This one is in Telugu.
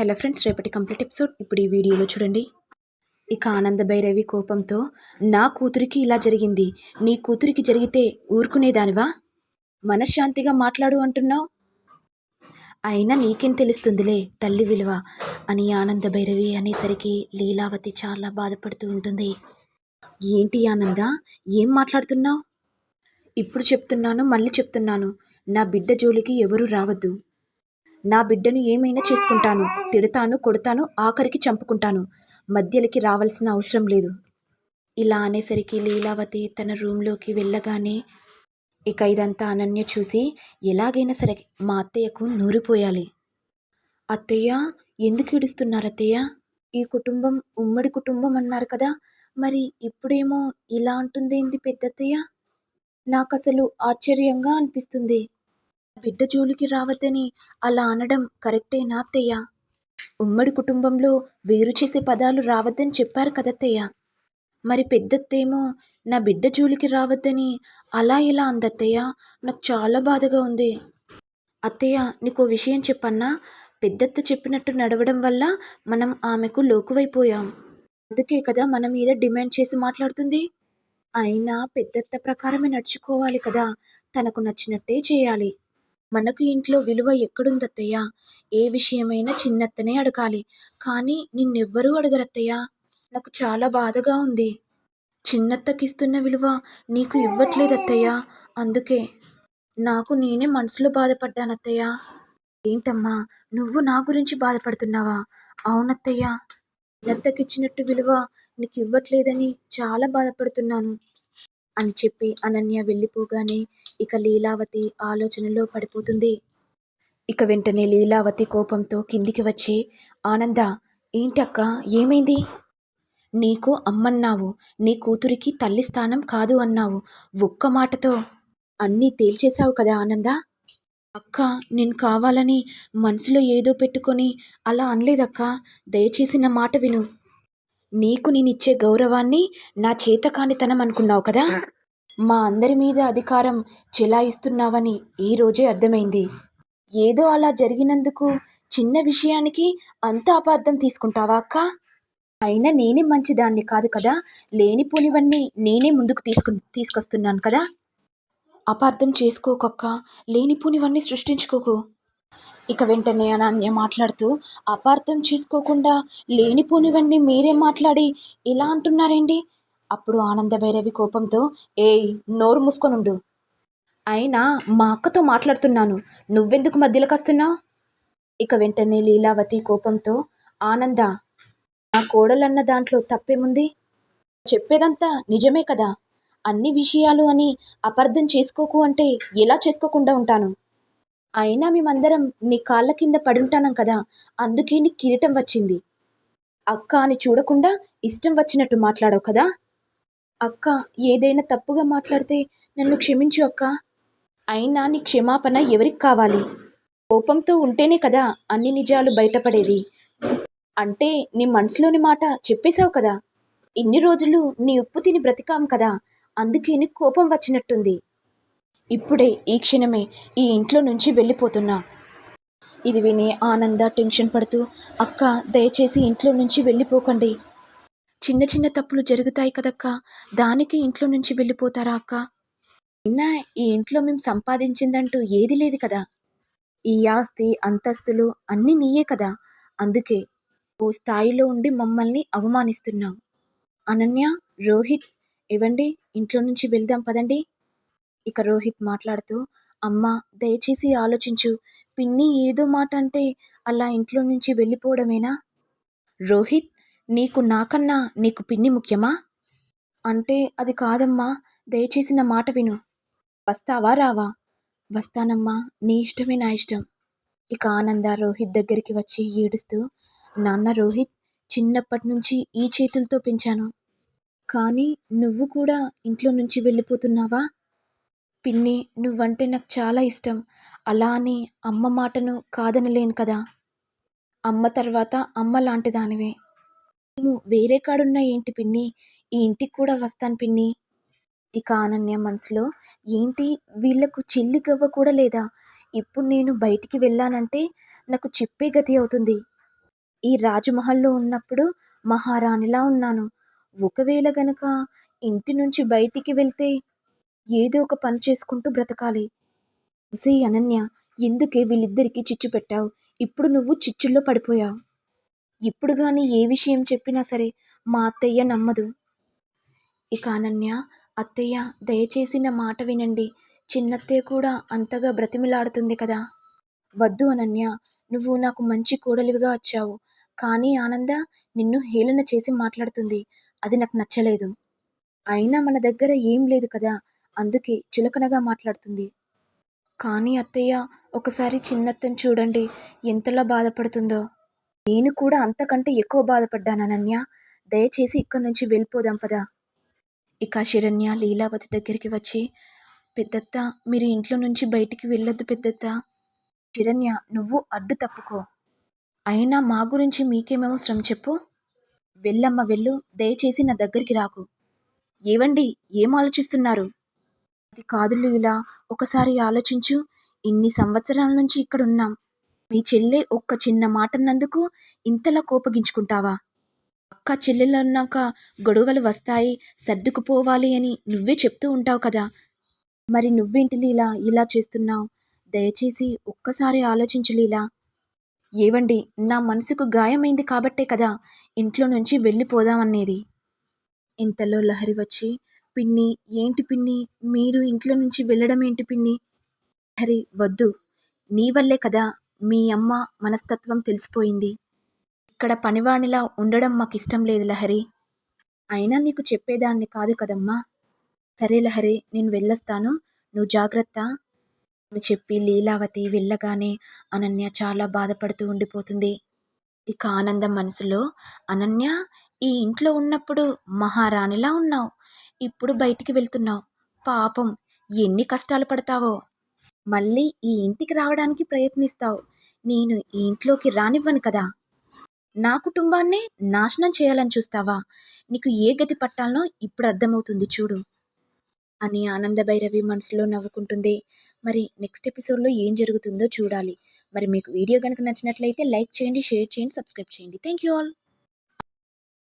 హలో ఫ్రెండ్స్ రేపటి కంప్లీట్ ఎపిసోడ్. ఇప్పుడు ఈ వీడియోలో చూడండి. ఇక ఆనంద భైరవి కోపంతో నా కూతురికి ఇలా జరిగింది. నీ కూతురికి జరిగితే ఊరుకునేదానివా? మనశ్శాంతిగా మాట్లాడు అంటున్నావు? అయినా నీకేం తెలుస్తుందిలే తల్లి విలువ అని ఆనంద భైరవి అనేసరికి లీలావతి చాలా బాధపడుతూ ఉంటుంది. ఏంటి ఆనంద ఏం మాట్లాడుతున్నావు? ఇప్పుడు చెప్తున్నాను మళ్ళీ చెప్తున్నాను. నా బిడ్డ జోలికి ఎవరూ రావద్దు. నా బిడ్డను ఏమైనా చేసుకుంటాను తిడతాను కొడతాను ఆఖరికి చంపుకుంటాను. మధ్యలోకి రావాల్సిన అవసరం లేదు. ఇలా అనేసరికి లీలావతి తన రూమ్లోకి వెళ్ళగానే ఇక ఇదంతా అనన్య చూసి ఎలాగైనా సరే మా అత్తయ్యకు నూరిపోయాలి అత్తయ్య ఎందుకు ఏడుస్తున్నారు అత్తయ్య? ఈ కుటుంబం ఉమ్మడి కుటుంబం అన్నారు కదా మరి ఇప్పుడేమో ఇలా అంటుందేంది పెద్దత్తయ్య? నాకు అసలు ఆశ్చర్యంగా అనిపిస్తుంది. బిడ్డ జోలికి రావద్దని అలా అనడం కరెక్టేనా అత్తయ్య. ఉమ్మడి కుటుంబంలో వేరు చేసే పదాలు రావద్దని చెప్పారు కదత్తయ్య మరి పెద్దత్తేమో నా బిడ్డ జోలికి రావద్దని అలా ఇలా అందత్తయ్య నాకు చాలా బాధగా ఉంది. అత్తయ్య నీకో విషయం చెప్పన్నా? పెద్దత్త చెప్పినట్టు నడవడం వల్ల మనం ఆమెకు లోకువైపోయాం. అందుకే కదా మన మీద డిమాండ్ చేసి మాట్లాడుతుంది. అయినా పెద్దత్త ప్రకారమే నడుచుకోవాలి కదా. తనకు నచ్చినట్టే చేయాలి. మనకు ఇంట్లో విలువ ఎక్కడుందత్తయ్య ఏ విషయమైనా చిన్నత్తనే అడగాలి. కానీ నిన్నెవ్వరూ అడగరత్తయ్య నాకు చాలా బాధగా ఉంది. చిన్నత్తకిస్తున్న విలువ నీకు ఇవ్వట్లేదత్తయ్య అందుకే నాకు నేనే మనసులో బాధపడ్డానత్తయ్య ఏంటమ్మా? నువ్వు నా గురించి బాధపడుతున్నావా? అవునత్తయ్య. చిన్నత్తకిచ్చినట్టు విలువ నీకు ఇవ్వట్లేదని చాలా బాధపడుతున్నాను. అని చెప్పి అనన్య వెళ్ళిపోగానే ఇక లీలావతి ఆలోచనలో పడిపోతుంది. ఇక వెంటనే లీలావతి కోపంతో కిందికి వచ్చి ఆనంద ఏంటక్క ఏమైంది? నీకు అమ్మన్నావు నీ కూతురికి తల్లి స్థానం కాదు అన్నావు ఒక్క మాటతో అన్నీ తేల్చేశావు కదా ఆనంద? అక్క నేను కావాలని మనసులో ఏదో పెట్టుకొని అలా అనలేదక్క దయచేసి నా మాట విను. నీకు నేనిచ్చే గౌరవాన్ని నా చేతకానితనం అనుకున్నావు కదా? మా అందరి మీద అధికారం చెలాయిస్తున్నావని ఈ రోజే అర్థమైంది. ఏదో అలా జరిగినందుకు చిన్న విషయానికి అంత అపార్థం తీసుకుంటావా అక్క? అయినా నేనే మంచిదాన్ని కాదు కదా? లేనిపోనివన్నీ నేనే ముందుకు తీసుకు తీసుకొస్తున్నాను కదా? అపార్థం చేసుకోకక్క. లేనిపోనివన్నీ సృష్టించుకోకు. ఇక వెంటనే అనన్య మాట్లాడుతూ అపార్థం చేసుకోకుండా లేనిపోనివన్నీ మీరే మాట్లాడి ఇలా అంటున్నారేంటి? అప్పుడు ఆనంద భైరవి కోపంతో ఏయ్ నోరు మూసుకొనుండు. అయినా మా అక్కతో మాట్లాడుతున్నాను. నువ్వెందుకు మధ్యలోకి వస్తున్నావు ఇక వెంటనే లీలావతి కోపంతో ఆనంద నా కోడలన్న దాంట్లో తప్పేముంది? చెప్పేదంతా నిజమే కదా. అన్ని విషయాలు అని అపార్థం చేసుకోకు అంటే ఎలా చేసుకోకుండా ఉంటాను? అయినా మేమందరం నీ కాళ్ళ కింద పడుంటానం కదా అందుకే నీ కిరీటం వచ్చింది. అక్క అని చూడకుండా ఇష్టం వచ్చినట్టు మాట్లాడవు కదా? అక్క ఏదైనా తప్పుగా మాట్లాడితే నన్ను క్షమించు అక్క. అయినా నీ క్షమాపణ ఎవరికి కావాలి? కోపంతో ఉంటేనే కదా అన్ని నిజాలు బయటపడేది. అంటే నీ మనసులోని మాట చెప్పేశావు కదా? ఇన్ని రోజులు నీ ఉప్పు తిని బ్రతికాం కదా అందుకే నీకు కోపం వచ్చినట్టుంది. ఇప్పుడే ఈ క్షణమే ఈ ఇంట్లో నుంచి వెళ్ళిపోతున్నా. ఇది విని ఆనంద టెన్షన్ పడుతూ అక్క దయచేసి ఇంట్లో నుంచి వెళ్ళిపోకండి. చిన్న చిన్న తప్పులు జరుగుతాయి కదక్క. దానికి ఇంట్లో నుంచి వెళ్ళిపోతారా అక్క? నిన్న ఈ ఇంట్లో మేము సంపాదించిందంటూ ఏది లేదు కదా. ఈ ఆస్తి అంతస్తులు అన్నీ నీయే కదా. అందుకే ఓ స్థాయిలో ఉండి మమ్మల్ని అవమానిస్తున్నావు అనన్య రోహిత్ ఇవ్వండి ఇంట్లో నుంచి వెళ్దాం పదండి. ఇక రోహిత్ మాట్లాడుతూ అమ్మ దయచేసి ఆలోచించు. పిన్ని ఏదో మాట అంటే అలా ఇంట్లో నుంచి వెళ్ళిపోవడమేనా? రోహిత్ నీకు నాకన్నా నీకు పిన్ని ముఖ్యమా? అంటే అది కాదమ్మా. దయచేసి నా మాట విను. వస్తావా రావా? వస్తానమ్మా. నీ ఇష్టమే నా ఇష్టం. ఇక ఆనంద రోహిత్ దగ్గరికి వచ్చి ఏడుస్తూ నాన్న రోహిత్ చిన్నప్పటి నుంచి ఈ చేతులతో పెంచాను. కానీ నువ్వు కూడా ఇంట్లో నుంచి వెళ్ళిపోతున్నావా? పిన్ని నువ్వంటే నాకు చాలా ఇష్టం. అలా అని అమ్మ మాటను కాదనలేను కదా. అమ్మ తర్వాత అమ్మ లాంటి మేము వేరే కాడున్నా ఏంటి పిన్ని? ఈ ఇంటికి కూడా వస్తాను పిన్ని. ఇక అనన్య మనసులో ఏంటి? వీళ్ళకు చెల్లి గవ్వ కూడా లేదా? ఇప్పుడు నేను బయటికి వెళ్ళానంటే నాకు చెప్పే గతి అవుతుంది. ఈ రాజమహల్లో ఉన్నప్పుడు మహారాణిలా ఉన్నాను. ఒకవేళ గనక ఇంటి నుంచి బయటికి వెళ్తే ఏదో ఒక పని చేసుకుంటూ బ్రతకాలి. ఒసే అనన్య ఎందుకే వీళ్ళిద్దరికీ చిచ్చు పెట్టావు? ఇప్పుడు నువ్వు చిచ్చుల్లో పడిపోయావు. ఇప్పుడు కానీ ఏ విషయం చెప్పినా సరే మా అత్తయ్య నమ్మదు. ఇక అనన్య అత్తయ్య దయచేసి నా మాట వినండి. చిన్నత్తయ్య కూడా అంతగా బ్రతిమిలాడుతుంది కదా. వద్దు అనన్య నువ్వు నాకు మంచి కోడలివిగా వచ్చావు. కానీ ఆనంద నిన్ను హేళన చేసి మాట్లాడుతుంది. అది నాకు నచ్చలేదు. అయినా మన దగ్గర ఏం లేదు కదా. అందుకే చులకనగా మాట్లాడుతుంది. కానీ అత్తయ్య ఒకసారి చిన్నత్తని చూడండి ఎంతలా బాధపడుతుందో. నేను కూడా అంతకంటే ఎక్కువ బాధపడ్డాను అనన్య దయచేసి ఇక్కడి నుంచి వెళ్ళిపోదాం పదా. ఇక శరణ్య లీలావతి దగ్గరికి వచ్చి పెద్దత్త మీరు ఇంట్లో నుంచి బయటికి వెళ్ళొద్దు పెద్దత్త. శరణ్య నువ్వు అడ్డు తప్పుకో. అయినా మా గురించి మీకేమేమో శ్రమ చెప్పు. వెళ్ళమ్మ వెళ్ళు దయచేసి నా దగ్గరికి రాకు. ఏవండి ఏం ఆలోచిస్తున్నారు? అది కాదు లీలా ఒకసారి ఆలోచించు. ఇన్ని సంవత్సరాల నుంచి ఇక్కడ ఉన్నాం మీ చెల్లె ఒక్క చిన్న మాటన్నందుకు ఇంతలా కోపగించుకుంటావా? అక్క చెల్లెలున్నాక గొడవలు వస్తాయి సర్దుకుపోవాలి అని నువ్వే చెప్తూ ఉంటావు కదా. మరి నువ్వేంటి లీలా ఇలా చేస్తున్నావు? దయచేసి ఒక్కసారి ఆలోచించు లీలా. ఏవండి నా మనసుకు గాయమైంది కాబట్టే కదా ఇంట్లో నుంచి వెళ్ళిపోదామనేది. ఇంతలో లహరి వచ్చి పిన్ని? ఏంటి పిన్ని? మీరు ఇంట్లో నుంచి వెళ్ళడం ఏంటి పిన్ని? హరి వద్దు. నీ వల్లే కదా మీ అమ్మ మనస్తత్వం తెలిసిపోయింది. ఇక్కడ పనివాణిలా ఉండడం మాకు ఇష్టం లేదు లహరి అయినా నీకు చెప్పేదాన్ని కాదు కదమ్మా. సరే లహరి నేను వెళ్ళొస్తాను. నువ్వు జాగ్రత్త. అని చెప్పి లీలావతి వెళ్ళగానే అనన్య చాలా బాధపడుతూ ఉండిపోతుంది. ఇక ఆనందం మనసులో అనన్య ఈ ఇంట్లో ఉన్నప్పుడు మహారాణిలా ఉన్నావు. ఇప్పుడు బయటికి వెళ్తున్నావు. పాపం ఎన్ని కష్టాలు పడతావో. మళ్ళీ ఈ ఇంటికి రావడానికి ప్రయత్నిస్తావు. నేను ఈ ఇంట్లోకి రానివ్వను కదా. నా కుటుంబాన్నే నాశనం చేయాలని చూస్తావా? నీకు ఏ గతి పట్టాలనో ఇప్పుడు అర్థమవుతుంది చూడు. అని ఆనందభైరవి మనసులో నవ్వుకుంటుంది. మరి నెక్స్ట్ ఎపిసోడ్లో ఏం జరుగుతుందో చూడాలి. మరి మీకు వీడియో కనుక నచ్చినట్లయితే లైక్ చేయండి షేర్ చేయండి సబ్స్క్రైబ్ చేయండి. Thank you all